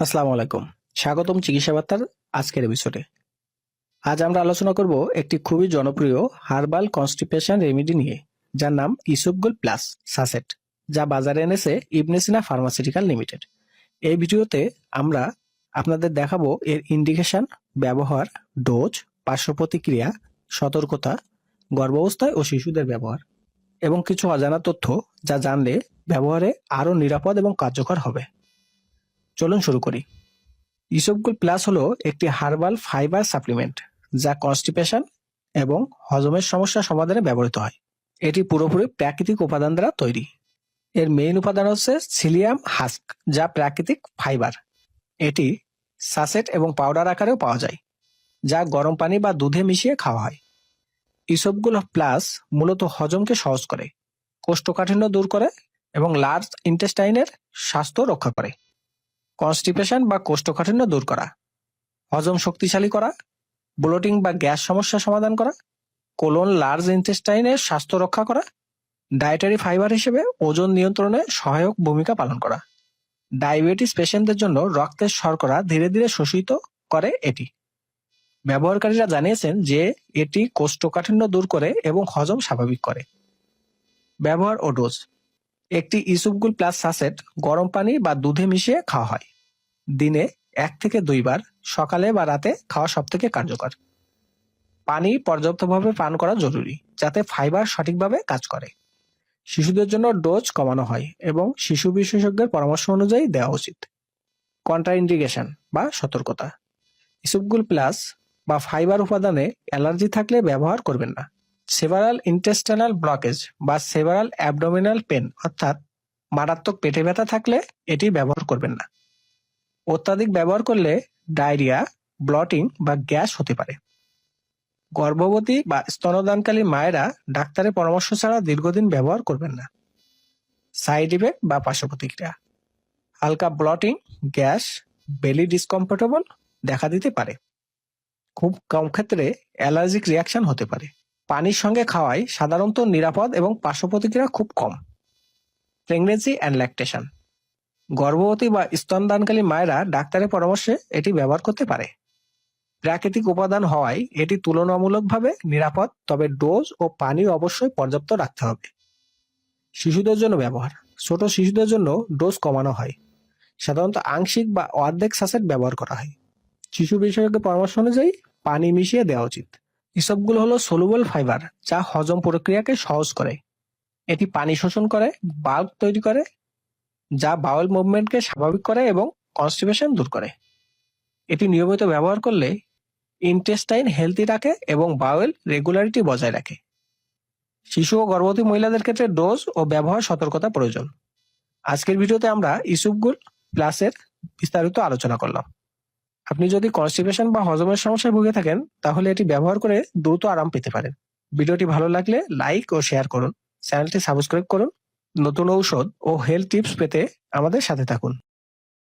আসসালামু আলাইকুম। স্বাগতম চিকিৎসা বার্তার আজকের এপিসোডে আজ আমরা আলোচনা করব একটি খুবই জনপ্রিয় হার্বাল কনস্টিপেশন রেমেডি নিয়ে, যার নাম ইসুপগুল প্লাস সাসেট, যা বাজারে এনেছে ইবনেসিনা ফার্মাসিউটিক্যাল লিমিটেড। এই ভিডিওতে আমরা আপনাদের দেখাবো এর ইন্ডিকেশন, ব্যবহার, ডোজ, পার্শ্ব প্রতিক্রিয়া, সতর্কতা, গর্ভাবস্থায় ও শিশুদের ব্যবহার, এবং কিছু অজানা তথ্য যা জানলে ব্যবহারে আরও নিরাপদ এবং কার্যকর হবে। চলুন শুরু করি। ইসবগুল প্লাস হলো একটি হার্বাল ফাইবার সাপ্লিমেন্ট, যা কনস্টিপেশন এবং হজমের সমস্যা সমাধানে ব্যবহৃত হয়। এটি পুরোপুরি প্রাকৃতিক উপাদান দ্বারা তৈরি। এর মেইন উপাদান হচ্ছে সিলিয়াম হাস্ক, যা প্রাকৃতিক ফাইবার। এটি সাসেট এবং পাউডার আকারেও পাওয়া যায়, যা গরম পানি বা দুধে মিশিয়ে খাওয়া হয়। ইসবগুল প্লাস মূলত হজমকে সহজ করে, কোষ্ঠকাঠিন্য দূর করে এবং লার্জ ইন্টেস্টাইনের স্বাস্থ্য রক্ষা করে। কনস্টিপেশন বা কোষ্ঠকাঠিন্য দূর করা। হজম শক্তিশালী করা ব্লোটিং বা গ্যাস সমস্যা সমাধান করা কোলন লার্জ ইন্টেস্টাইনের স্বাস্থ্য রক্ষা করা ডায়েটারি ফাইবার হিসেবে ওজন নিয়ন্ত্রণে সহায়ক ভূমিকা পালন করা। ডায়াবেটিস পেশেন্টদের জন্য রক্তের শর্করা ধীরে ধীরে শোষিত করে এটি। ব্যবহারকারীরা জানিয়েছেন যে এটি কোষ্ঠকাঠিন্য দূর করে এবং হজম স্বাভাবিক করে। ব্যবহার ও ডোজ একটি ইসুপগুল প্লাস সাসেট গরম পানি বা দুধে মিশিয়ে খাওয়া হয়। দিনে এক থেকে দুইবার সকালে বা রাতে খাওয়া সব থেকে কার্যকর। পানি পর্যাপ্তভাবে পান করা জরুরি, যাতে ফাইবার সঠিকভাবে কাজ করে। শিশুদের জন্য ডোজ কমানো হয় এবং শিশু বিশেষজ্ঞের পরামর্শ অনুযায়ী দেওয়া উচিত। কন্ট্রাইন্ডিকেশন বা সতর্কতা। ইসুপগুল প্লাস বা ফাইবার উপাদানে অ্যালার্জি থাকলে ব্যবহার করবেন না। সেভারাল ইন্টেস্টাইনাল ব্লকেজ বা সেভারাল অ্যাবডোমিনাল পেন অর্থাৎ মারাত্মক পেটে ব্যথা থাকলে এটি ব্যবহার করবেন না। অত্যাধিক ব্যবহার করলে ডায়রিয়া, ব্লটিং বা গ্যাস হতে পারে। গর্ভবতী বা স্তনদানকালী মায়েরা ডাক্তারের পরামর্শ ছাড়া দীর্ঘদিন ব্যবহার করবেন না। সাইড ইফেক্ট বা পার্শ্ব প্রতিক্রিয়া হালকা ব্লটিং, গ্যাস বেলি ডিসকমফোর্টেবল দেখা দিতে পারে। খুব কম ক্ষেত্রে অ্যালার্জিক রিয়াকশন হতে পারে। পানির সঙ্গে খাওয়ায় সাধারণত নিরাপদ এবং পার্শ্ব প্রতিক্রিয়া খুব কম। প্রেগনেন্সি অ্যান্ড ল্যাকটেশন গর্ভবতী বা স্তনদানকালী মায়েরা ডাক্তারের পরামর্শে এটি ব্যবহার করতে পারে। প্রাকৃতিক উপাদান হওয়ায় এটি তুলনামূলকভাবে নিরাপদ, তবে ডোজ ও পানি অবশ্যই পর্যাপ্ত রাখতে হবে। শিশুদের জন্য ব্যবহার। ছোট শিশুদের জন্য ডোজ কমানো হয়। সাধারণত আংশিক বা অর্ধেক সাসেট ব্যবহার করা হয়। শিশু বিশেষজ্ঞের পরামর্শ অনুযায়ী পানি মিশিয়ে দেওয়া উচিত। এসবগুলো হলো সলুবল ফাইবার যা হজম প্রক্রিয়াকে সহজ করে। এটি পানি শোষণ করে বাল্ব তৈরি করে যা বাউল মুভমেন্টকে স্বাভাবিক করে এবং কনস্টিপেশন দূর করে। এটি নিয়মিত ব্যবহার করলে ইন্টেস্টাইন হেলদি রাখে এবং বাউল রেগুলারিটি বজায় রাখে। শিশু ও গর্ভবতী মহিলাদের ক্ষেত্রে ডোজ ও ব্যবহার সতর্কতা প্রয়োজন। আজকের ভিডিওতে আমরা ইসুপগুল প্লাসের বিস্তারিত আলোচনা করলাম। আপনি যদি কনস্টিপেশন বা হজমের সমস্যায় ভুগে থাকেন, তাহলে এটি ব্যবহার করে দ্রুত আরাম পেতে পারেন। ভিডিওটি ভালো লাগলে লাইক ও শেয়ার করুন। চ্যানেলটি সাবস্ক্রাইব করুন। নতুন ঔষধ ও হেলথ টিপস পেতে আমাদের সাথে থাকুন।